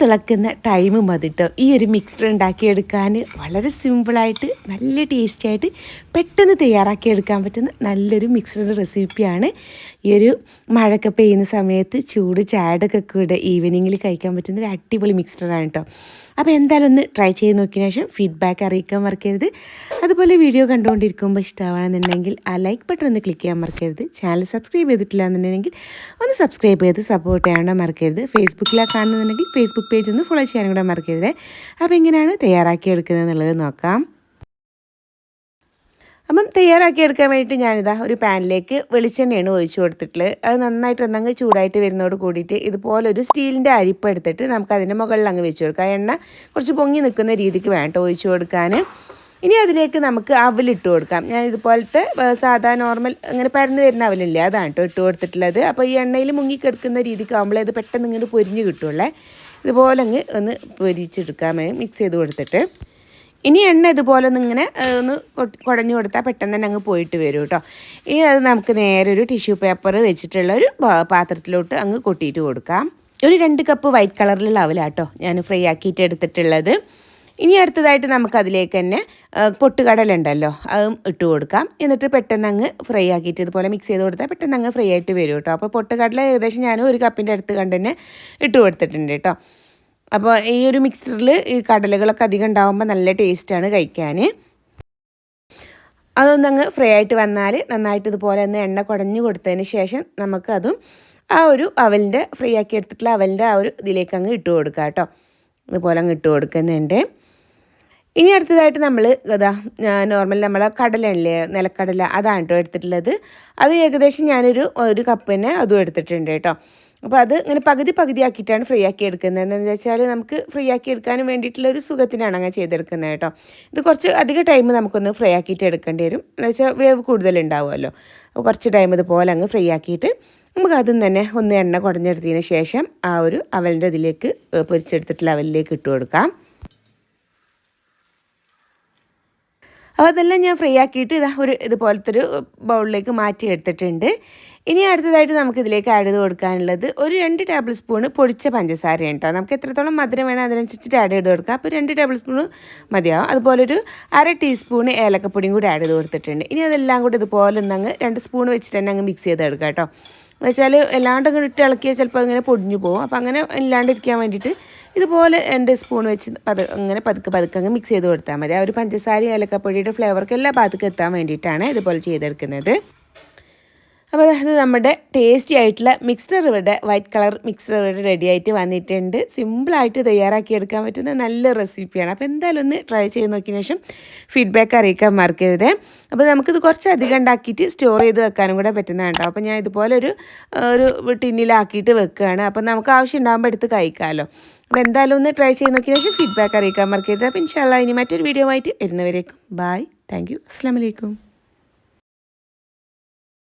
തിളക്കുന്ന time മതി കേട്ടോ ഈ ഒരു മിക്സ്ചർ ഉണ്ടാക്കിയെടുക്കാൻ വളരെ സിമ്പിളായിട്ട് നല്ല ടേസ്റ്റിയായിട്ട് പെട്ടെന്ന് തയ്യാറാക്കിയെടുക്കാൻ പറ്റുന്ന നല്ലൊരു മിക്സ്ചറിന്റെ റെസിപ്പിയാണ് ഈ ഒരു മഴയൊക്കെ പെയ്യുന്ന സമയത്ത് ചൂട് ചാടൊക്കെ കൂടെ ഈവനിങ്ങിൽ കഴിക്കാൻ പറ്റുന്ന ഒരു അടിപൊളി മിക്സ്ചറാണ് കേട്ടോ അപ്പോൾ എന്തായാലും ഒന്ന് ട്രൈ ചെയ്ത് നോക്കിയതിന് ശേഷം ഫീഡ്ബാക്ക് അറിയിക്കാൻ മറക്കരുത്. അതുപോലെ വീഡിയോ കണ്ടുകൊണ്ടിരിക്കുമ്പോൾ ഇഷ്ടമാണെന്നുണ്ടെങ്കിൽ ആ ലൈക്ക് ബട്ടൺ ഒന്ന് ക്ലിക്ക് ചെയ്യാൻ മറക്കരുത്. ചാനൽ സബ്സ്ക്രൈബ് ചെയ്തിട്ടില്ല എന്നുണ്ടെങ്കിൽ ഒന്ന് സബ്സ്ക്രൈബ് ചെയ്ത് സപ്പോർട്ട് ചെയ്യാൻ മറക്കരുത്. ഫേസ്ബുക്കിലാണ് കാണുന്നുണ്ടെങ്കിൽ ഫേസ്ബുക്ക് പേജ് ഒന്ന് ഫോളോ ചെയ്യാനും കൂടെ മറക്കരുത്. അപ്പോൾ എങ്ങനെയാണ് തയ്യാറാക്കിയെടുക്കുന്നത് എന്നുള്ളത് നോക്കാം. അപ്പം തയ്യാറാക്കി തയ്യാറാക്കിയെടുക്കാൻ വേണ്ടിയിട്ട് ഞാനിതാ ഒരു പാനിലേക്ക് വെളിച്ചെണ്ണയാണ് ഒഴിച്ചു കൊടുത്തിട്ടുള്ളത്. അത് നന്നായിട്ട് ഒന്നങ്ങ് ചൂടായിട്ട് വരുന്നതോട് കൂടിയിട്ട് ഇതുപോലൊരു സ്റ്റീലിന്റെ അരിപ്പ് എടുത്തിട്ട് നമുക്ക് അതിന്റെ മുകളിൽ അങ്ങ് വെച്ച് കൊടുക്കാം. എണ്ണ കുറച്ച് പൊങ്ങി നിൽക്കുന്ന രീതിക്ക് വേണ്ട ഒഴിച്ചു കൊടുക്കാൻ. ഇനി അതിലേക്ക് നമുക്ക് അവലിട്ട് കൊടുക്കാം. ഞാൻ ഇതുപോലത്തെ സാധാ നോർമൽ അങ്ങനെ പരന്ന് വരുന്ന അവലില്ലേ അതാണ് കേട്ടോ ഇട്ട് കൊടുത്തിട്ടുള്ളത്. അപ്പോൾ ഈ എണ്ണയിൽ മുങ്ങിക്കെടുക്കുന്ന രീതിക്ക് ആകുമ്പോൾ ഇത് പെട്ടെന്ന് ഇങ്ങനെ പൊരിഞ്ഞ് കിട്ടുള്ളേ. ഇതുപോലെ അങ്ങ് ഒന്ന് പൊരിച്ചെടുക്കാൻ മിക്സ് ചെയ്ത് കൊടുത്തിട്ട്. ഇനി എണ്ണ ഇതുപോലെ ഒന്ന് ഇങ്ങനെ ഒന്ന് കുഴഞ്ഞു കൊടുത്താൽ പെട്ടെന്ന് തന്നെ അങ്ങ് പോയിട്ട് വരും കേട്ടോ ഇനി അത് നമുക്ക് നേരെ ഒരു ടിഷ്യൂ പേപ്പർ വെച്ചിട്ടുള്ള ഒരു പാത്രത്തിലോട്ട് അങ്ങ് കൊട്ടിയിട്ട് കൊടുക്കാം. ഒരു രണ്ട് കപ്പ് വൈറ്റ് കളറിലുള്ള അവലാട്ടോ ഞാൻ ഫ്രൈ ആക്കിയിട്ട് എടുത്തിട്ടുള്ളത്. ഇനി അടുത്തതായിട്ട് നമുക്ക് അതിലേക്ക് തന്നെ പൊട്ടുകടല ഉണ്ടല്ലോ അതും ഇട്ട് കൊടുക്കാം. എന്നിട്ട് പെട്ടെന്ന് അങ്ങ് ഫ്രൈ ആക്കിയിട്ട് ഇതുപോലെ മിക്സ് ചെയ്ത് കൊടുത്താൽ പെട്ടെന്ന് അങ്ങ് ഫ്രൈ ആയിട്ട് വരും കേട്ടോ അപ്പോൾ പൊട്ടുകടല ഏകദേശം ഞാൻ ഒരു കപ്പിന്റെ അടുത്ത് കണ്ട് തന്നെ ഇട്ട് കൊടുത്തിട്ടുണ്ട് കേട്ടോ അപ്പോൾ ഈ ഒരു മിക്സറിൽ ഈ കടലകളൊക്കെ അധികം ഉണ്ടാകുമ്പോൾ നല്ല ടേസ്റ്റാണ് കഴിക്കാൻ അതൊന്നങ്ങ് ഫ്രൈ ആയിട്ട് വന്നാൽ നന്നായിട്ട് ഇതുപോലെ ഒന്ന് എണ്ണ കുടഞ്ഞു കൊടുത്തതിന് ശേഷം നമുക്കതും ആ ഒരു അവലിന്റെ ഫ്രൈ ആക്കി എടുത്തിട്ടുള്ള അവലിന്റെ ആ ഒരു ഇതിലേക്ക് അങ്ങ് ഇട്ട് കൊടുക്കാം കേട്ടോ ഇതുപോലെ അങ്ങ് ഇട്ട് കൊടുക്കുന്നുണ്ട്. ഇനി അടുത്തതായിട്ട് നമ്മൾ ഇതാ നോർമൽ നമ്മളെ കടലല്ലേ നിലക്കടല അതാണ് കേട്ടോ എടുത്തിട്ടുള്ളത്. അത് ഏകദേശം ഞാനൊരു ഒരു കപ്പിന് അതും എടുത്തിട്ടുണ്ട് കേട്ടോ അപ്പോൾ അത് ഇങ്ങനെ പകുതി പകുതി ആക്കിയിട്ടാണ് ഫ്രീ ആക്കി എടുക്കുന്നത്. എന്താണെന്ന് വെച്ചാൽ നമുക്ക് ഫ്രീ ആക്കി എടുക്കാനും വേണ്ടിയിട്ടുള്ള ഒരു സുഖത്തിനാണ് അങ്ങനെ ചെയ്തെടുക്കുന്നത് കേട്ടോ ഇത് കുറച്ച് അധിക ടൈം നമുക്കൊന്ന് ഫ്രൈ ആക്കിയിട്ട് എടുക്കേണ്ടി വരും. എന്ന് വെച്ചാൽ വേവ് കൂടുതലുണ്ടാവുമല്ലോ. അപ്പോൾ കുറച്ച് ടൈം ഇതുപോലെ അങ്ങ് ഫ്രീ ആക്കിയിട്ട് നമുക്ക് അതും തന്നെ ഒന്ന് എണ്ണ കുടഞ്ഞെടുത്തതിന് ശേഷം ആ ഒരു അവലിന്റെ ഇതിലേക്ക് പൊരിച്ചെടുത്തിട്ടുള്ള അവലിലേക്ക് ഇട്ട് കൊടുക്കാം. അപ്പോൾ അതെല്ലാം ഞാൻ ഫ്രീ ആക്കിയിട്ട് ഇതാ ഒരു ഇതുപോലത്തെ ഒരു ബൗളിലേക്ക് മാറ്റി എടുത്തിട്ടുണ്ട്. ഇനി അടുത്തതായിട്ട് നമുക്ക് ഇതിലേക്ക് ആഡ് ചെയ്ത് കൊടുക്കാനുള്ളത് ഒരു രണ്ട് ടേബിൾ സ്പൂൺ പൊടിച്ച പഞ്ചസാരയാണ് കേട്ടോ. നമുക്ക് എത്രത്തോളം മധുരം വേണം അതിനനുസരിച്ചിട്ട് ആഡ് ചെയ്ത് കൊടുക്കുക അപ്പോൾ രണ്ട് ടേബിൾ സ്പൂൺ മതിയാവും. അതുപോലെ ഒരു അര ടീസ്പൂൺ ഏലക്കപ്പൊടിയും കൂടി ആഡ് ചെയ്ത് കൊടുത്തിട്ടുണ്ട്. ഇനി അതെല്ലാം കൂടി ഇതുപോലെ ഒന്നങ്ങ് രണ്ട് സ്പൂൺ വെച്ചിട്ട് തന്നെ അങ്ങ് മിക്സ് ചെയ്ത് എടുക്കുക കേട്ടോ. എന്നുവെച്ചാൽ എല്ലാണ്ട് അങ്ങ് ഇട്ട് ഇളക്കിയാൽ ചിലപ്പോൾ അങ്ങനെ പൊടിഞ്ഞു പോകും. അപ്പോൾ അങ്ങനെ ഇല്ലാണ്ടിരിക്കാൻ വേണ്ടിയിട്ട് ഇതുപോലെ രണ്ട് സ്പൂൺ വെച്ച് പത് അങ്ങനെ പതുക്കെ പതുക്കെ അങ്ങ് മിക്സ് ചെയ്ത് കൊടുത്താൽ മതി. ആ ഒരു പഞ്ചസാരയും ഏലക്കപ്പൊടിയുടെ ഫ്ലേവർക്ക് എല്ലാ ഭാഗത്തേക്ക് എത്താൻ വേണ്ടിയിട്ടാണ് ഇതുപോലെ ചെയ്തെടുക്കുന്നത്. അപ്പോൾ അത് നമ്മുടെ ടേസ്റ്റി ആയിട്ടുള്ള മിക്സ്ഡർ ഇവിടെ വൈറ്റ് കളർ മിക്സ്ഡർ ഇവിടെ റെഡി ആയിട്ട് വന്നിട്ടുണ്ട്. സിമ്പിളായിട്ട് തയ്യാറാക്കി എടുക്കാൻ പറ്റുന്ന നല്ല റെസിപ്പിയാണ് അപ്പോൾ എന്തായാലും ഒന്ന് ട്രൈ ചെയ്ത് നോക്കിയതിന് ശേഷം ഫീഡ്ബാക്ക് അറിയിക്കാൻ മറക്കരുത്. അപ്പോൾ നമുക്കിത് കുറച്ച് അധികം ഉണ്ടാക്കിയിട്ട് സ്റ്റോർ ചെയ്ത് വെക്കാനും കൂടെ പറ്റുന്നതാണ് അപ്പോൾ ഞാൻ ഇതുപോലെ ഒരു ഒരു ടിന്നിലാക്കിയിട്ട് വെക്കുകയാണ്. അപ്പോൾ നമുക്ക് ആവശ്യം ഉണ്ടാകുമ്പോൾ എടുത്ത് കഴിക്കാമല്ലോ. അപ്പോൾ എന്തായാലും ഒന്ന് ട്രൈ ചെയ്ത് നോക്കിയതിന് ശേഷം ഫീഡ്ബാക്ക് അറിയിക്കാൻ മറക്കരുത്. അപ്പോൾ ഇൻഷാല്ല ഇനി മറ്റൊരു വീഡിയോ ആയിട്ട് വരുന്നവരേക്കും. ബായ് താങ്ക് യു അസ്സാം വലൈക്കും